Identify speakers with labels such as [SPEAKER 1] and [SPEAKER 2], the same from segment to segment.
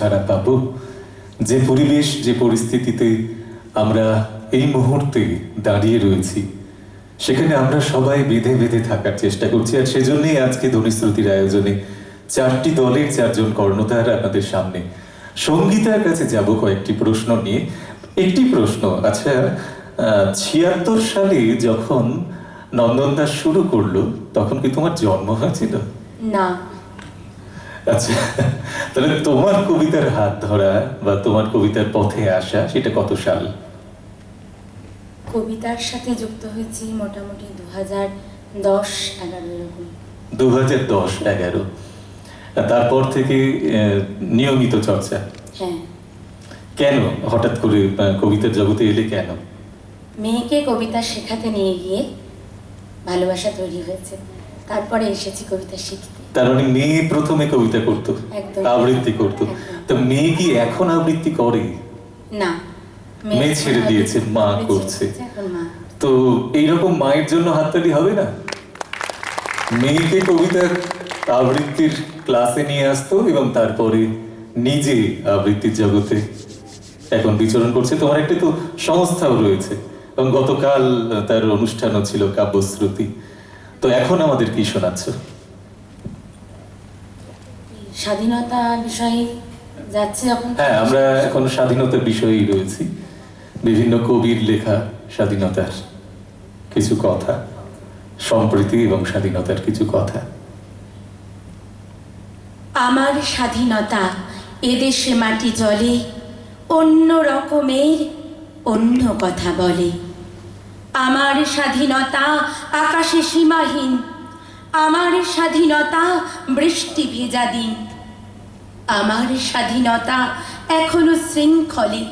[SPEAKER 1] ছাড়া পাবো। যে পরিবেশ, যে পরিস্থিতিতে আমরা এই মুহূর্তে দাঁড়িয়ে রয়েছি, সেখানে আমরা সবাই বেঁধে বেঁধে থাকার চেষ্টা করছি। আর সেজন্যই আজকে ধ্বনিশ্রুতির আয়োজনে চারটি দলের চারজন কর্ণধার আপনাদের সামনে। সঙ্গীতার কাছে যাব কয়েকটি প্রশ্ন নিয়ে। একটি প্রশ্ন আচ্ছা ছিয়াত্তর সালে যখন নন্দন শুরু করল, তখন কি তোমার জন্ম হয়েছিল?
[SPEAKER 2] না।
[SPEAKER 1] আচ্ছা তাহলে তোমার কবিতার হাত ধরা বা তোমার কবিতার পথে আসা সেটা কত সাল?
[SPEAKER 2] কবিতার সাথে যুক্ত হয়েছি মোটামুটি দু হাজার দশ এগারো এরকম।
[SPEAKER 1] দু হাজার দশ এগারো। তারপর থেকে নিয়মিত চর্চা?
[SPEAKER 2] হ্যাঁ।
[SPEAKER 1] কেন? হঠাৎ করে কবিতার জগতে এলে কেন?
[SPEAKER 2] মেয়েকে কবিতা শেখাতে নিয়ে গিয়ে ভালোবাসা তৈরি হয়েছে। তারপরে এসেছি কবিতা শিখতে।
[SPEAKER 1] তার মানে মেয়ে প্রথমে কবিতা করতো আবৃত্তি করতো। তো মেয়ে কি এখন আবৃত্তি করে?
[SPEAKER 2] না।
[SPEAKER 1] মেয়ে ছেড়ে দিয়েছে, মা করছে। তো এইরকম মায়ের জন্য হাততালি হবে না? মেয়েকে কবিতার আবৃত্তির ক্লাসে নিয়ে আসতো এবং তারপরে নিজে আবৃত্তির জগতে এখন বিচরণ করছে। তোমার একটি তো সংস্থাও রয়েছে। এবং গতকাল তার অনুষ্ঠানও ছিল কাব্যশ্রুতি। তো এখন আমাদের কি শোনাচ্ছ?
[SPEAKER 2] স্বাধীনতা বিষয়ে যাচ্ছে যখন
[SPEAKER 1] হ্যাঁ আমরা এখন স্বাধীনতার বিষয়েই রয়েছি। বিভিন্ন কবির লেখা স্বাধীনতার কিছু কথা সম্প্রীতি এবং স্বাধীনতার কিছু কথা।
[SPEAKER 2] আমার স্বাধীনতা এদেশে মাটি জলে অন্য রকমের অন্য কথা বলে। আমার স্বাধীনতা আকাশে সীমাহীন, আমার স্বাধীনতা বৃষ্টি ভেজা দিন। আমার স্বাধীনতা এখনও শৃঙ্খলে,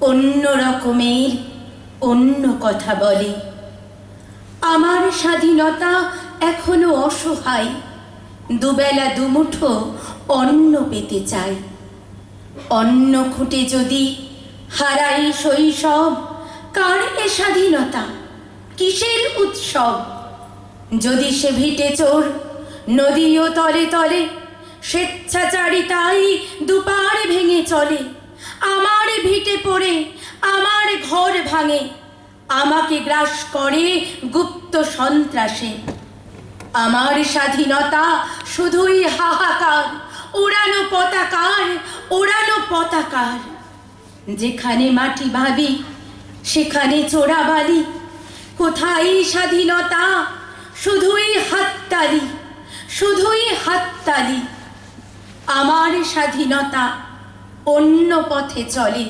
[SPEAKER 2] অন্য রকমের অন্য কথা বলে। আমার স্বাধীনতা এখনও অসহায়, দুবেলা দুমুঠো অন্ন পেতে চাই। অন্ন খুঁটে যদি হারাই শৈশব কার এ স্বাধীনতা? কিসের উৎসব? যদি সে ভিটে চোর, নদীও তলে তলে, স্বেচ্ছাচারিতাই দুপার ভেঙে চলে, আমার ভিটে পড়ে, আমার ঘর ভাঙে, আমাকে গ্রাস করে গুপ্ত সন্ত্রাসে। আমার স্বাধীনতা শুধুই হাহাকার, ওড়ানো পতাকার ওড়ানো পতাকার। যেখানে মাটি ভাবি সেখানে চোরাবালি কোথায় স্বাধীনতা? শুধুই হাততালি শুধুই হাততালি। আমার স্বাধীনতা অন্য পথে চলে,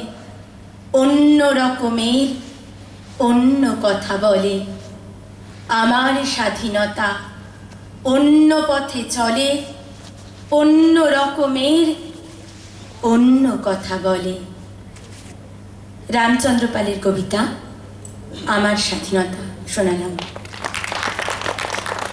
[SPEAKER 2] অন্য রকমের অন্য কথা বলে। আমার স্বাধীনতা অন্য পথে চলে, অন্য রকমের, অন্য কথা বলে। রামচন্দ্র পালের কবিতা আমার স্বাধীনতা শোনালাম।